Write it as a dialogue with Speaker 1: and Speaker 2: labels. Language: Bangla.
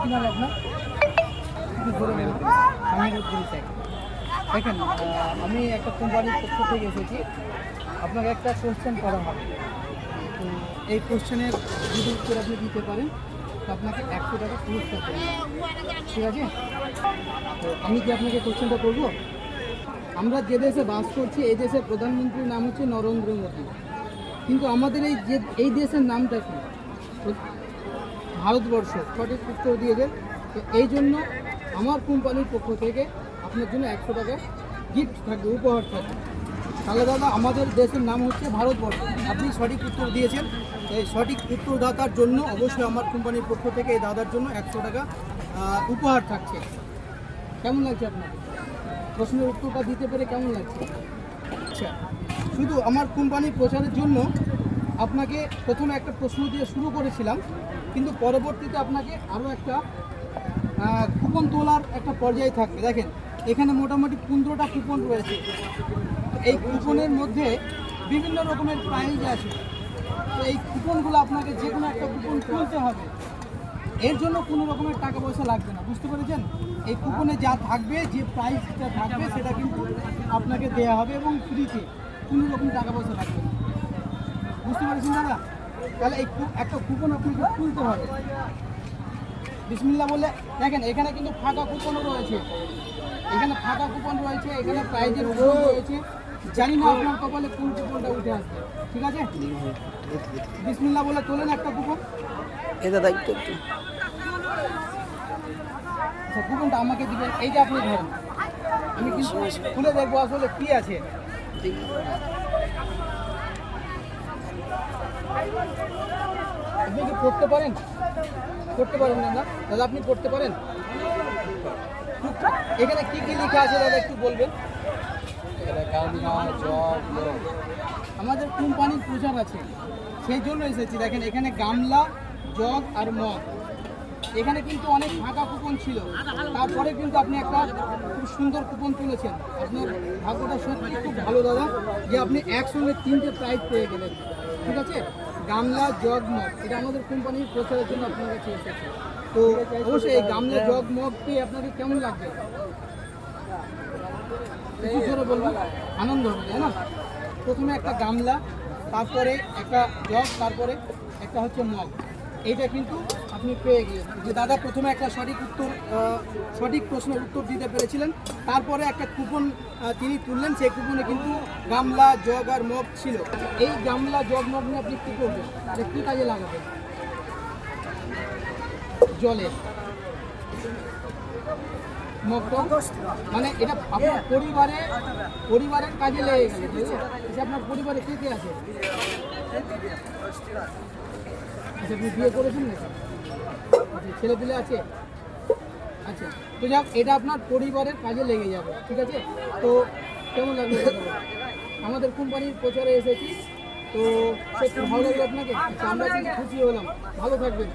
Speaker 1: কি নাম আপনার একটু ধরে নেন সামিরুদ্দিন শেখ দেখেন আমি একটা কোম্পানির পক্ষ থেকে এসেছি আপনাকে একটা কোশ্চেন করা হবে তো এই কোশ্চেনের যদি উত্তর আপনি দিতে পারেন তো আপনাকে একশো টাকা পুরস্কার ঠিক আছে তো আমি কি আপনাকে কোশ্চেনটা করব আমরা যে দেশে বাস করছি, এই দেশের প্রধানমন্ত্রীর নাম হচ্ছে নরেন্দ্র মোদী। কিন্তু আমাদের এই যে এই দেশের নামটা কি? ভারতবর্ষ সঠিক উত্তর দিয়ে দেন তো এই জন্য আমার কোম্পানির পক্ষ থেকে আপনার জন্য একশো টাকা গিফট থাকবে, উপহার থাকবে। তাহলে দাদা, আমাদের দেশের নাম হচ্ছে ভারতবর্ষ। আপনি সঠিক উত্তর দিয়েছেন। এই সঠিক উত্তরদাতার জন্য অবশ্যই আমার কোম্পানির পক্ষ থেকে এই দাদার জন্য একশো টাকা উপহার থাকছে। কেমন লাগছে আপনার? প্রশ্নের উত্তরটা দিতে পেরে কেমন লাগছে? আচ্ছা শুধু আমার কোম্পানির প্রচারের জন্য আপনাকে প্রথমে একটা প্রশ্ন দিয়ে শুরু করেছিলাম। কিন্তু পরবর্তীতে আপনাকে আরও একটা কুপন তোলার একটা পর্যায়ে থাকবে। দেখেন, এখানে মোটামুটি পনেরোটা কুপন রয়েছে। এই কুপনের মধ্যে বিভিন্ন রকমের প্রাইজ আছে। তো এই কুপনগুলো আপনাকে যে কোনো একটা কুপন তুলতে হবে। এর জন্য কোনো রকমের টাকা পয়সা লাগবে না, বুঝতে পেরেছেন? এই কুপনে যা থাকবে, যে প্রাইসটা থাকবে, সেটা কিন্তু আপনাকে দেওয়া হবে এবং ফ্রিতে কোনো রকম টাকা পয়সা লাগবে না। বুঝতে পেরেছেন দাদা? তাহলে এই একটা কুপন আপনাকে তুলতে হবে। বিসমিল্লা বলে দেখেন এখানে কিন্তু ফাঁকা কুপনও রয়েছে। এখানে ফাঁকা কুপন রয়েছে এখানে প্রাইজের কুপন রয়েছে। জানি না আপনার কপালে কোন কুপনটা উঠে আসবে। ঠিক আছে? বিসমিল্লা বলে তোলেন একটা কুপন।
Speaker 2: এ দাদা একটু একটু।
Speaker 1: আচ্ছা কুপনটা আমাকে দিবেন। এইটা আপনি ধরেন। আমি কিন্তু খুলে দেখব আসলে কি আছে। আপনি কি পড়তে পারেন? পড়তে পারেন না দাদা, আপনি পড়তে পারেন? এখানে কি কি লেখা আছে দাদা, একটু বলবেন? আমাদের কোম্পানির প্রচার আছে, সেই জন্য এসেছি। দেখেন, এখানে গামলা, জগ আর মগ। এখানে কিন্তু অনেক ফাঁকা কুপন ছিল। তারপরে কিন্তু আপনি একটা খুব সুন্দর কুপন তুলেছেন। আপনার ভাগ্যটা সত্যি খুব ভালো, দাদা, যে আপনি একসঙ্গে তিনটে প্রাইজ পেয়ে গেলেন। ঠিক আছে? গামলা জগ মগ, এটা আমাদের কোম্পানির প্রচারের জন্য আপনার কাছে এসেছে। তো অবশ্যই এই গামলা জগ মগ পেয়ে আপনাকে কেমন লাগবে? জোরে বলবেন? আনন্দ হবে, তাই না? প্রথমে একটা গামলা, তারপরে একটা জগ, তারপরে একটা হচ্ছে মগ। এইটা কিন্তু আপনি পেয়ে গেলেন যে দাদা প্রথমে একটা সঠিক উত্তর সঠিক প্রশ্নের উত্তর দিতে পেরেছিলেন, তারপরে একটা কুপন তিনি তুললেন, সেই কুপনে কিন্তু গামলা, জগ আর মগ ছিল। এই গামলা, জগ, মগ নিয়ে আপনি কী করবেন? এটা কী কাজে লাগাবেন? জলে। মানে এটা আপনার পরিবারে, পরিবারের কাজে লেগে গেছে আপনার পরিবারে কে কে আছে? আচ্ছা আপনি বিয়ে করেছেন আচ্ছা ছেলে পেলে আছে? আচ্ছা তো যাক এটা আপনার পরিবারের কাজে লেগে যাবে ঠিক আছে? তো কেমন লাগবে এটা আমাদের কোম্পানির প্রচারে এসেছি তো ভালো লাগবে আপনাকে। আচ্ছা, আমরা খুশি হলাম। ভালো থাকবেন।